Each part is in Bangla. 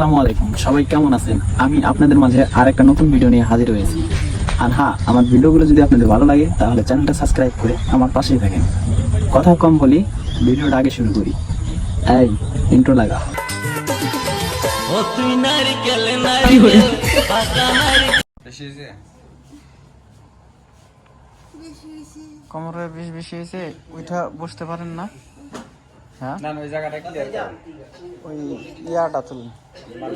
আসসালামু আলাইকুম। সবাই কেমন আছেন? আমি আপনাদের মাঝে আর একটা নতুন ভিডিও নিয়ে হাজির হয়েছি। আর হ্যাঁ আমার ভিডিওগুলো যদি আপনাদের ভালো লাগে তাহলে চ্যানেলটা সাবস্ক্রাইব করে আমার পাশেই থাকেন। কথা কম বলি ভিডিওটা আগে শুরু করি। এই ইন্ট্রো লাগা কোমরে বেশি বেশি হয়েছে। ওইটা বুঝতে পারেন না? ইয়াটা তুলুন।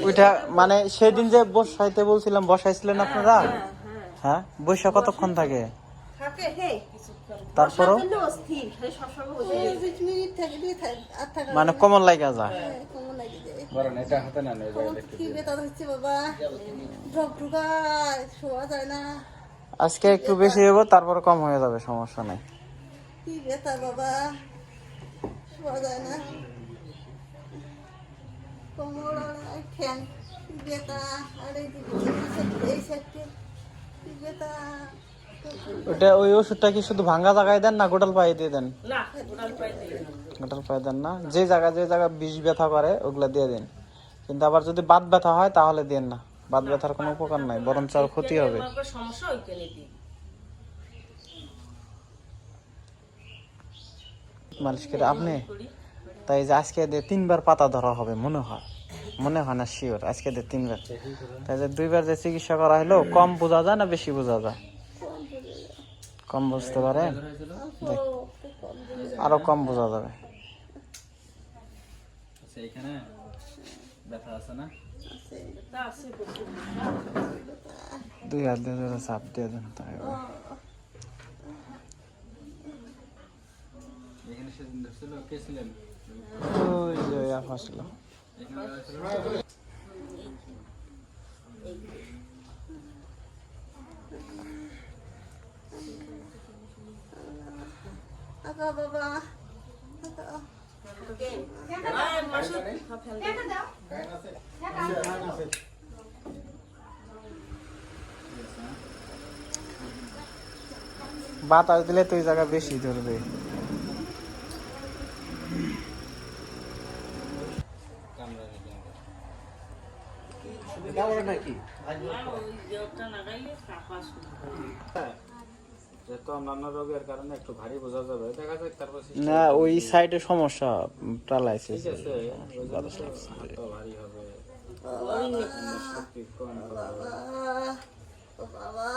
ওইটা মানে সেদিন যে বসাইতে বলছিলাম বসাইছিলেন আপনারা? হ্যাঁ বৈশা কতক্ষণ থাকে? তারপরও? সবসময় বসে বিশ মিনিট থাকে থাকা মানে কমন লাগা যায়। লাগে যায়। বরং এটা হাতে না ওই জায়গাটা একটু কি বেতা হচ্ছে বাবা ঢক ঢুকায় শোয়া যায় না। আজকে একটু বেশি হব তারপর কম হয়ে যাবে সমস্যা নাই। কি বাবা। যায় না। কোমর ঠ্যাং বেতা আর এই বেতা ওটা ওই ওষুধটা কি শুধু ভাঙ্গা জায়গায় দেন না গোটাল পায়ে দিয়ে দেন? গোটাল পায়ে দেন। না? যে জায়গা যে জায়গা বিষ ব্যথা করে ওগুলা দিয়ে দিন। কিন্তু আবার যদি বাত ব্যথা হয় তাহলে দেন না। বাত ব্যথার কোনো উপকার নাই বরঞ্চ আর ক্ষতি হবে। সমস্যা ওইখানে দিই মালিশ করে আপনি? তাই যে আজকে দিয়ে তিনবার পাতা ধরা হবে মনে হয়। মনে হয় না শিওর আজকে দিয়ে তিনবার। তাই যে দুইবার যে চিকিৎসা করা হলো কম বোঝা যায় না বেশি বোঝা যায়? কম বুঝতে পারে? দেখ, আরও কম বোঝা যাবে। আচ্ছা এখানে ব্যথা আছে না? দুই হাত দিয়ে ধরে চাপ দিয়ে দেন তাই এখানে সেদিন ধরছিল কে ছিলেন ওই যে বাবা বাতাস দিলে তো ওই জায়গা বেশি ধরবে। যেহেতু অন্যান্য রোগের কারণে একটু ভারী বোঝা যাবে দেখা যাক তারপর না ওই সাইডে সমস্যা টালাইছে ঠিক আছে ভারী হবে। বাবা